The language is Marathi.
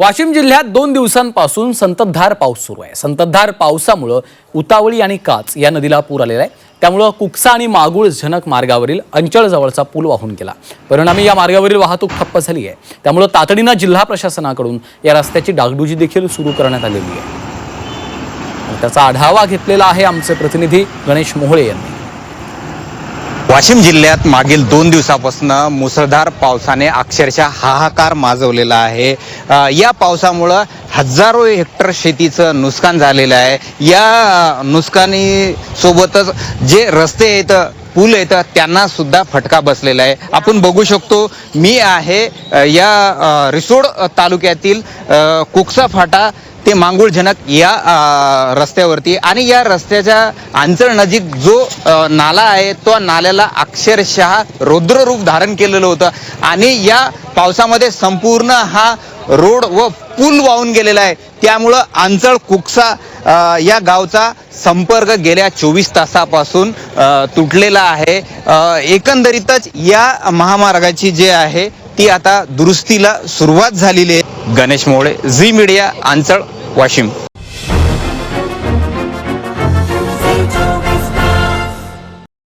वाशिम जिल्ह्यात दोन दिवसांपासून संततधार पाऊस सुरू आहे. संततधार पावसामुळं उतावळी आणि काच या नदीला पूर आलेला आहे. त्यामुळं कुकसा आणि मागुळ झनक मार्गावरील अंचळजवळचा पूल वाहून गेला. परिणामी या मार्गावरील वाहतूक ठप्प झाली आहे. त्यामुळं तातडीनं जिल्हा प्रशासनाकडून या रस्त्याची डागडुजी देखील सुरू करण्यात आलेली आहे. त्याचा आढावा घेतलेला आहे आमचे प्रतिनिधी गणेश मोहळे यांनी. वाशिम जिल्ह्यात मागील दोन दिवसापासून मुसळधार पावसाने अक्षरशः हाहाकार माजवलेला आहे. या पावसामुळं हजारो हेक्टर शेतीचं नुकसान झालेलं आहे. या नुकसानीसोबतच जे रस्ते आहेत पूल आहेत त्यांना सुद्धा फटका बसलेला आहे. आपण बघू शकतो मी आहे या रिसोड तालुक्यातील कुकसा फाटा ते मांगुळजनक या रस्त्यावरती. आणि या रस्त्याच्या आंचळ नजीक जो नाला आहे तो नाल्याला अक्षरशः रुद्ररूप धारण केलेलं होतं. आणि या पावसामध्ये संपूर्ण हा रोड व पूल वाहून गेलेला आहे. त्यामुळं आंचळ कुकसा या गावचा संपर्क गेल्या चोवीस तासापासून तुटलेला आहे. एकंदरीतच या महामार्गाची जे आहे ती आता दुरुस्तीला सुरुवात झालेली आहे. गणेश मोळे झी मीडिया आंचळ वाशिम.